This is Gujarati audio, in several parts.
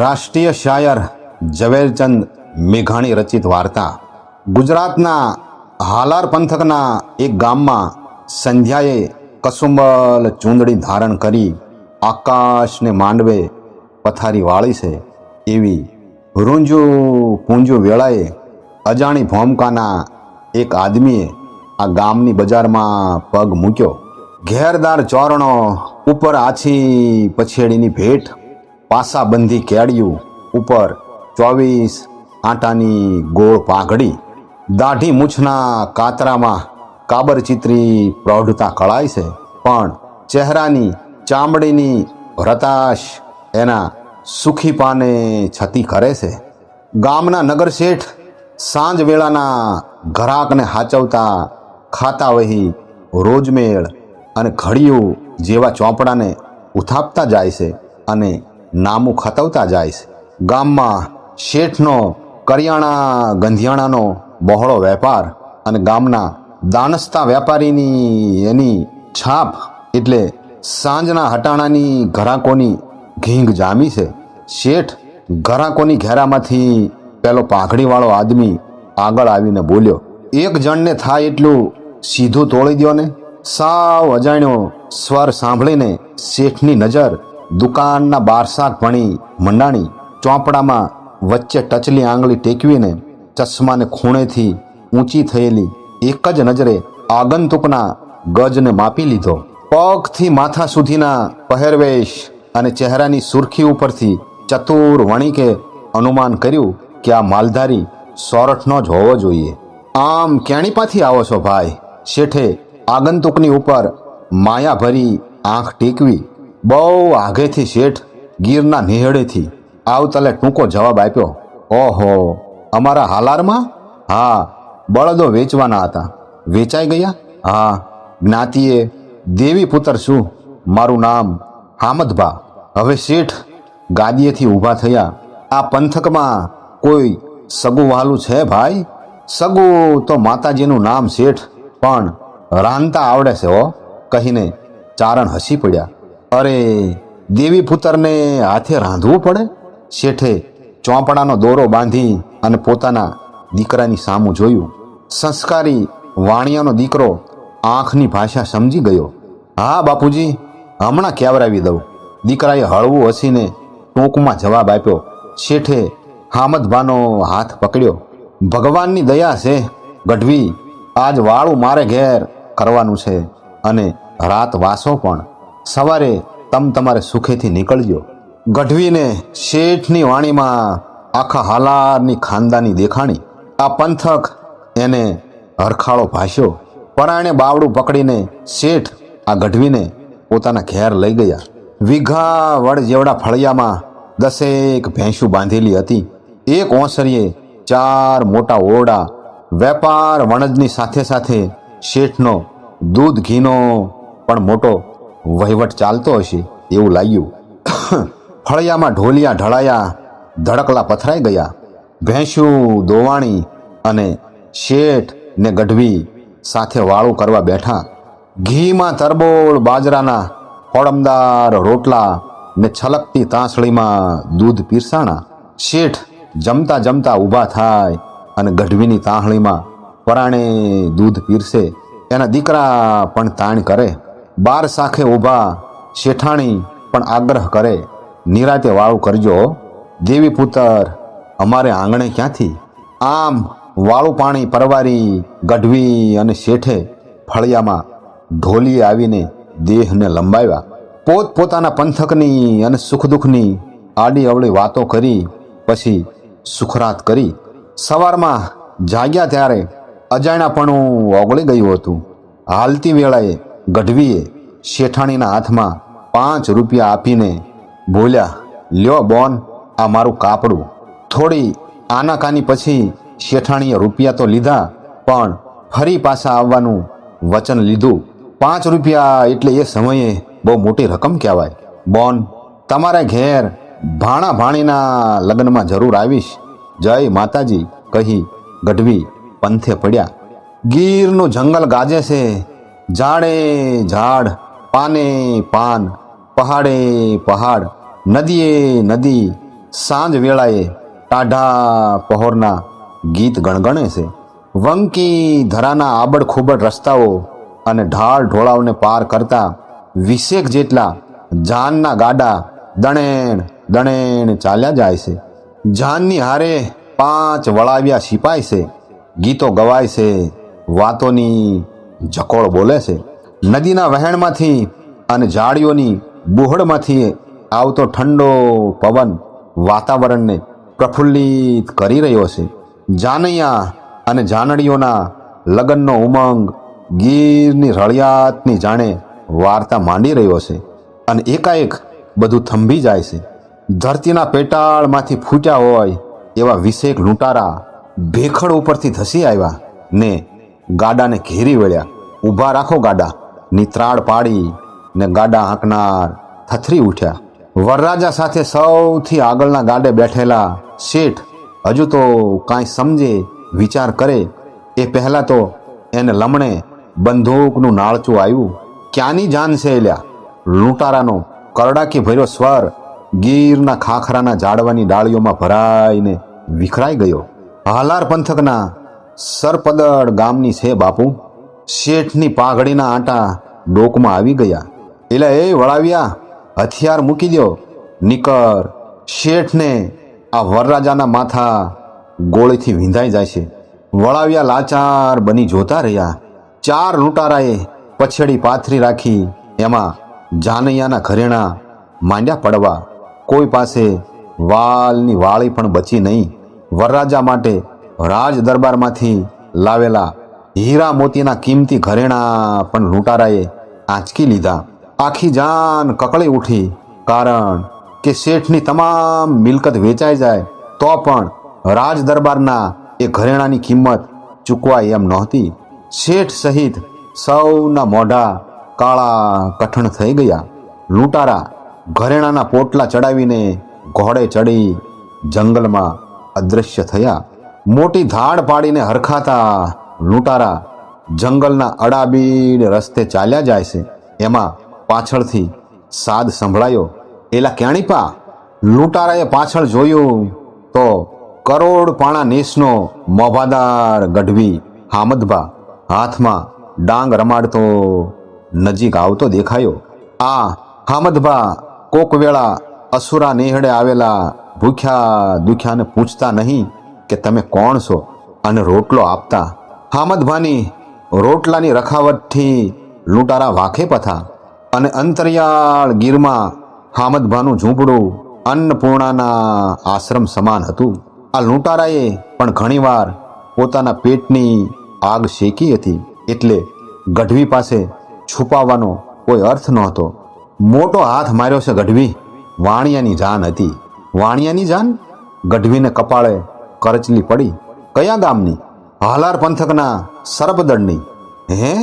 રાષ્ટ્રીય શાયર ઝવેરચંદ મેઘાણી રચિત વાર્તા. ગુજરાતના હાલાર પંથકના એક ગામમાં સંધ્યાએ કસુંબલ ચૂંદડી ધારણ કરી આકાશને માંડવે પથારી વાળી છે એવી રૂંજું પૂંજું વેળાએ અજાણી ભોમકાના એક આદમીએ આ ગામની બજારમાં પગ મૂક્યો. ઘેરદાર ચોરણો ઉપર આછી પછેડીની ભેટ પાસાબંધી કેળિયું ઉપર ચોવીસ આંટાની ગોળ પાઘડી, દાઢી મૂછના કાતરામાં કાબરચિત્રી પ્રૌઢતા કળાય છે, પણ ચહેરાની ચામડીની રતાશ એના સુખી પાને છતી કરે છે. ગામના નગરશેઠ સાંજ વેળાના ઘરાકને હાચવતા ખાતા વહી રોજમેળ અને ઘડિયું જેવા ચોપડાને ઉથાપતા જાય છે અને નામું ખતવતા જાય છે. ગામમાં શેઠનો, કરિયાણા ગંધિયાણાનો બહોળો વેપાર અને ગામના દાનસ્તા વેપારીની એની છાપ એટલે સાંજના હટાણાની ઘરાકોની ઘીંગ જામી છે. શેઠ ઘરાકોની ઘેરામાંથી પેલો પાઘડીવાળો આદમી આગળ આવીને બોલ્યો, એક જણને થાય એટલું સીધું તોડી દો ને સાવ અજાણ્યો સ્વર સાંભળીને શેઠની નજર દુકાનના બારસાક ભણી મંડાણી ચોપડામાં વચ્ચે ટચલી આંગળી ટેકવીને ચશ્માને ખૂણેથી ઊંચી થયેલી એક જ નજરે આગંતુકના ગજને માપી લીધો. પગથી માથા સુધીના પહેરવેશ અને ચહેરાની સુરખી ઉપરથી ચતુર વણિકે અનુમાન કર્યું કે આ માલધારી સોરઠનો જ હોવો જોઈએ. આમ કેણીપાથી આવો છો ભાઈ? શેઠે આગંતુકની ઉપર માયાભરી આંખ ટેકવી બહુ આગેથી શેઠ ગીરના નિહેડેથી આવતલે ટૂંકો જવાબ આપ્યો, ઓહો, અમારા હાલારમાં? હા, બળદો વેચવાના હતા. વેચાઈ ગયા? હા, જ્ઞાતિએ દેવી પુત્ર શું? મારું નામ હામદભા. હવે શેઠ ગાદીએથી ઊભા થયા. આ પંથકમાં કોઈ સગું વહાલું છે ભાઈ? સગું તો માતાજીનું નામ શેઠ, પણ રાંધતા આવડે છે હો, કહીને ચારણ હસી પડ્યા. અરે, દેવી પુત્રને હાથે રાંધવું પડે? શેઠે ચોપડાનો દોરો બાંધી અને પોતાના દીકરાની સામું જોયું. સંસ્કારી વાણિયાનો દીકરો આંખની ભાષા સમજી ગયો. હા, બાપુજી, હમણાં કેવરાવી દઉં. દીકરાએ હળવું હસીને ટૂંકમાં જવાબ આપ્યો. શેઠે હામદભાનો હાથ પકડ્યો. ભગવાનની દયા છે, ગઢવી. આજ વાળું મારે ઘેર કરવાનું છે અને રાત વાસો પણ. સવારે તમ તમારે સુખેથી નીકળજો. ગઢવીને શેઠની વાણીમાં આખા હાલારની ખાનદાની દેખાણી. આ પંથક એને હરખાળો ભાષ્યો. પરાણે બાવડું પકડીને શેઠ આ ગઢવીને પોતાના ઘેર લઈ ગયા. વીઘા વડ જેવડા ફળિયામાં દસેક ભેંસું બાંધેલી હતી. એક ઓસરીએ ચાર મોટા ઓરડા વેપાર વણજની સાથે સાથે શેઠનો દૂધ ઘીનો પણ મોટો વહીવટ ચાલતો હશે એવું લાગ્યું. ફળિયામાં ઢોલિયા ઢળાયા, ધડકલા પથરાઈ ગયા. ભેંસું, દોવાણી અને શેઠ ને ગઢવી સાથે વાળું કરવા બેઠા. ઘીમાં તરબોળ, બાજરાના હોળમદાર રોટલા ને છલકતી તાંસળીમાં દૂધ પીરસાણા. શેઠ જમતા જમતા ઊભા થાય અને ગઢવીની તાંહળીમાં પરાણે દૂધ પીરસે. એના દીકરા પણ તાણ કરે. બાર સાખે ઊભા શેઠાણી પણ આગ્રહ કરે, નિરાતે વાળું કરજો, દેવી પુત્ર, અમારે આંગણે ક્યાંથી? આમ વાળું પાણી પરવારી, ગઢવી અને શેઠે ફળિયામાં ઢોલીએ આવીને દેહને લંબાવ્યા. પોત પોતાના પંથકની અને સુખ દુઃખની આડી અવળી વાતો કરી, પછી સુખરાત કરી. સવારમાં જાગ્યા ત્યારે અજાણ્યાપણું ઓગળી ગયું હતું. હાલતી વેળાએ ગઢવીએ શેઠાણીના હાથમાં પાંચ રૂપિયા આપીને બોલ્યા, લ્યો બોન, આ મારું કાપડું. થોડી આનાકાની પછી શેઠાણીએ રૂપિયા તો લીધા, પણ ફરી પાછા આવવાનું વચન લીધું. પાંચ રૂપિયા એટલે એ સમયે બહુ મોટી રકમ કહેવાય. બોન, તમારા ઘેર ભાણા ભાણીના લગ્નમાં જરૂર આવીશ. જય માતાજી, કહી ગઢવી પંથે પડ્યા. ગીરનું જંગલ ગાજે છે ઝાડે ઝાડ, પાને પાન, પહાડે પહાડ, નદીએ નદી, સાંજ વેળાએ ટાઢા પહોરના ગીત ગણગણે છે. વંકી ધરાના આબડ ખૂબડ રસ્તાઓ અને ઢાળ ઢોળાવને પાર કરતા વીસેક જેટલા જાનના ગાડા દણેણ દણેણ ચાલ્યા જાય છે. જાનની હારે પાંચ વળાવ્યા સિપાય છે. ગીતો ગવાય છે, વાતોની જકોળ બોલે છે. નદીના વહેણમાંથી અને ઝાડીઓની બુહળમાંથી આવતો ઠંડો પવન વાતાવરણને પ્રફુલ્લિત કરી રહ્યો છે. જાનૈયા અને જાનડીઓના લગ્નનો ઉમંગ ગીરની રળિયાતની જાણે વાર્તા માંડી રહ્યો છે અને એકાએક બધું થંભી જાય છે. ધરતીના પેટાળમાંથી ફૂટ્યા હોય એવા વિશેક લૂંટારા ભેખડ ઉપરથી ધસી આવ્યા ને ગાડાને ઘેરી વળ્યા. ઊભા રાખો ગાડા. નિત્રાળ પાડી ને ગાડા હાંકનાર થથરી ઉઠ્યા. વરરાજા સાથે સૌથી આગળના ગાડે બેઠેલા શેઠ હજુ તો કાંઈ સમજે, વિચાર કરે. એ પહેલાં તો એને લમણે બંદૂકનું નાળચું આવ્યું ક્યાંની જાન છે એલ્યા? લૂંટારાનો કરડાકી ભર્યો સ્વર ગીરના ખાખરાના ઝાડવાની ડાળીઓમાં ભરાઈને વિખરાઈ ગયો. હાલાર પંથકના સરપદડ ગામની છે બાપુ. શેઠની પાઘડીના આંટા ડોકમાં આવી ગયા. એટલે એ વળાવ્યા. હથિયાર મૂકી દો નિકર શેઠને આ વરરાજાના માથા ગોળીથી વિંધાઈ જાય છે. વળાવ્યા લાચાર બની જોતા રહ્યા. ચાર લૂંટારાએ પછેડી પાથરી રાખી એમાં જાનૈયાના ઘરેણા માંડ્યા પડવા. કોઈ પાસે વાલની વાળી પણ બચી નહીં. વરરાજા માટે રાજ દરબારમાંથી લાવેલા હીરા મોતીના કિંમતી ઘરેણા પણ લૂંટારાએ આંચકી લીધા. આખી જાન કકળી ઉઠી, કારણ કે શેઠની તમામ મિલકત વેચાઈ જાય, તો પણ રાજ દરબારના એ ઘરેણાની કિંમત ચૂકવાય એમ નહોતી. શેઠ સહિત સૌના મોઢા કાળા કઠણ થઈ ગયા. લૂંટારા ઘરેણાના પોટલા ચડાવીને ઘોડે ચડી જંગલમાં અદૃશ્ય થયા. મોટી ધાડ પાડીને હરખાતા લૂંટારા જંગલના અડાબીડ રસ્તે ચાલ્યા જાય છે. એમાં પાછળથી સાદ સંભળાયો. એલા ક્યાણીપા લૂંટારાએ પાછળ જોયું તો કરોડ પાણા નેસનો મોભાદાર ગઢવી હામદભા હાથમાં ડાંગ રમાડતો નજીક આવતો દેખાયો. આ હામદભા કોક વેળા અસુરા નેહડે આવેલા ભૂખ્યા દુખ્યાને પૂછતા નહીં. કે તમે કોણ છો અને રોટલો આપતા? હામદભાની રોટલાની રખાવટથી લૂંટારા વાખે પથા અને અંતરિયાળ ગીરમાં હામદભાનું ઝૂંપડું અન્નપૂર્ણાના આશ્રમ સમાન હતું. આ લૂંટારાએ પણ ઘણીવાર પોતાના પેટની આગ શેકી હતી એટલે ગઢવી પાસે છુપાવવાનો કોઈ અર્થ નહોતો. મોટો હાથ માર્યો છે ગઢવી. વાણિયાની જાન હતી. વાણિયાની જાન? ગઢવીને કપાળે કરચલી પડી. કયા ગામની? હાલાર પંથકના સરપદળની. હે?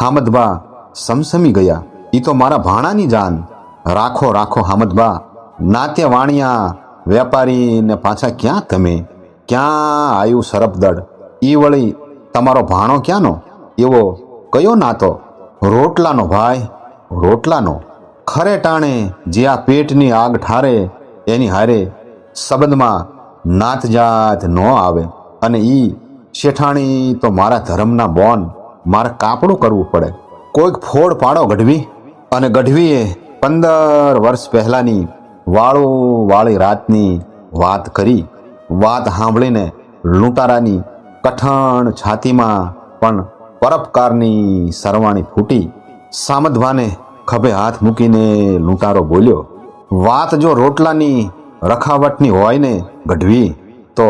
હામદબા સમસમી ગયા. એ તો મારા ભાણાની જાન. રાખો રાખો, હામદબા. નાત્ય વાણિયા વેપારી ને પાછા ક્યાં તમે? ક્યાં આવ્યું સરપદળ? એ વળી તમારો ભાણો ક્યાંનો? એવો કયો નાતો? રોટલાનો ભાઈ, રોટલાનો. ખરે ટાણે જે આ પેટની આગ ઠારે, એની હારે સંબંધમાં નાત જાત ન આવે. અને ઈ, શેઠાણી, તો મારા ધર્મના બોન, મારે કાપડું કરવું પડે. કોઈક ફોડ પાડો ગઢવી. અને ગઢવીએ પંદર વર્ષ પહેલાંની વાળો વાળી રાતની વાત કરી. વાત સાંભળીને લૂંટારાની કઠણ છાતીમાં પણ પરોપકારની સરવાણી ફૂટી. સામધવાને ખભે હાથ મૂકીને લૂંટારો બોલ્યો, વાત જો રોટલાની રખાવટની હોય ને ગઢવી, તો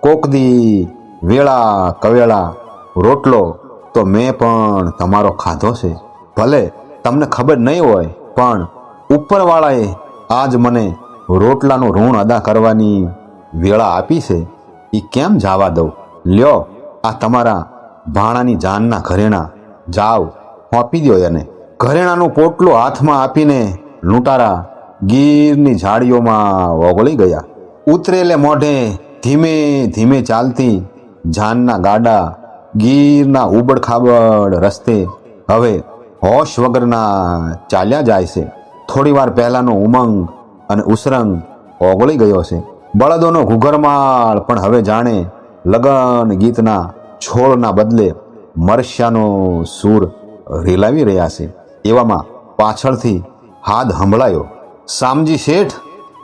કોકદી વેળા કવેળા રોટલો તો મેં પણ તમારો ખાધો છે. ભલે તમને ખબર નહીં હોય, પણ ઉપરવાળાએ આજ મને રોટલાનું ઋણ અદા કરવાની વેળા આપી છે. એ કેમ જાવા દઉં? લ્યો, આ તમારા ભાણાની જાનના ઘરેણા. જાવ, હોંપી દો એને. ઘરેણાનું પોટલું હાથમાં આપીને લૂંટારા ગીરની ઝાડીઓમાં ઓગળી ગયા. ઉતરેલે મોઢે ધીમે ધીમે ચાલતી જાનના ગાડા ગીરના ઉબડ રસ્તે હવે હોશ વગરના ચાલ્યા જાય છે. થોડીવાર પહેલાંનો ઉમંગ અને ઉસરંગ ઓગળી ગયો છે. બળદોનો ઘૂઘરમાળ પણ હવે જાણે લગન ગીતના છોડના બદલે મરસ્યાનો સૂર રેલાવી રહ્યા છે. એવામાં પાછળથી હાથ હંભળાયો. સામજી શેઠ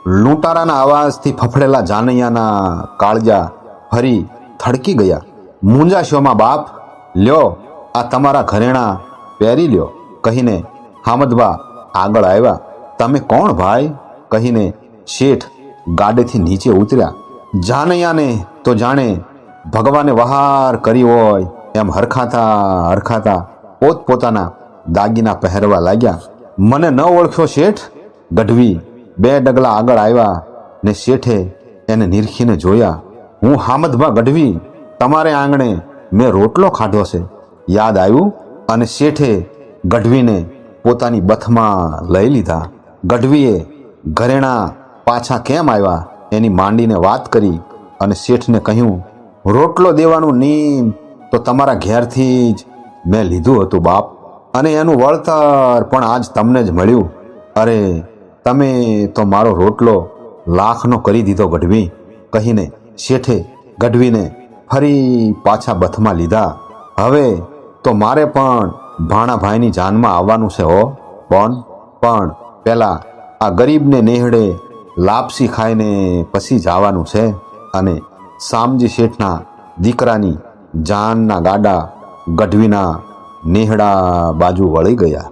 લૂંટારાના અવાજથી ફફડેલા જાનૈયાના કાળજા ફરી થડકી ગયા. મૂંઝાશોમાં બાપ, લ્યો, આ તમારા ઘરેણા પહેરી લ્યો, કહીને હામદબા આગળ આવ્યા. તમે કોણ ભાઈ? કહીને શેઠ ગાડેથી નીચે ઉતર્યા. જાનૈયાને તો જાણે ભગવાને વહાર કરી હોય, એમ હરખાતા હરખાતા પોતપોતાના દાગીના પહેરવા લાગ્યા. મને ન ઓળખ્યો શેઠ? ગઢવી બે ડગલા આગળ આવ્યા ને શેઠે એને નિરખીને જોયા, હું હામદભા ગઢવી, તમારે આંગણે મેં રોટલો ખાધો છે. યાદ આવ્યું? અને શેઠે ગઢવીને પોતાની બથમાં લઈ લીધા. ગઢવીએ ઘરેણા પાછા કેમ આવ્યા એની માંડીને વાત કરી અને શેઠને કહ્યું, રોટલો દેવાનું નીમ તો તમારા ઘેરથી જ મેં લીધું હતું બાપ, અને એનું વળતર પણ આજ તમને જ મળ્યું. અરે તમે તો મારો રોટલો લાખનો કરી દીધો ગઢવી. કહીને શેઠે ગઢવીને ફરી પાછા બથમાં લીધા. હવે તો મારે પણ ભાણાભાઈની જાનમાં આવવાનું છે હો પણ પણ પહેલાં આ ગરીબને નેહડે લાપસી ખાઈને પછી જવાનું છે અને સામજી શેઠના દીકરાની જાનના ગાડા ગઢવીના નેહડા બાજુ વળી ગયા.